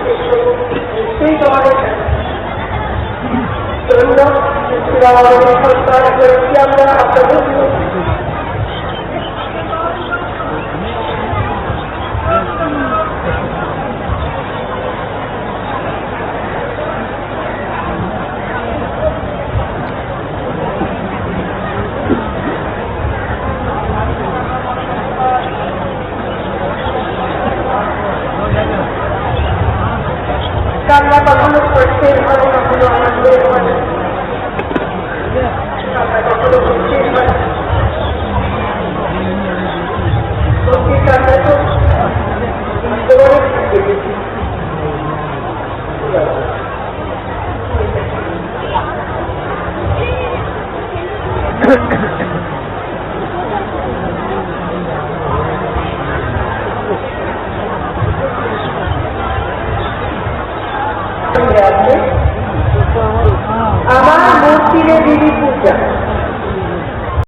শেষ করব নিশ্চয়ই তোমাদের আমরা আপনাদের কান্না কখনো সত্যের হয় কখনো আনন্দের হয় কান্না কখনো সত্যের হয় সত্যির কান্না তো দেখেছি আছে আমার মূর্তিরে দেবী পূজা।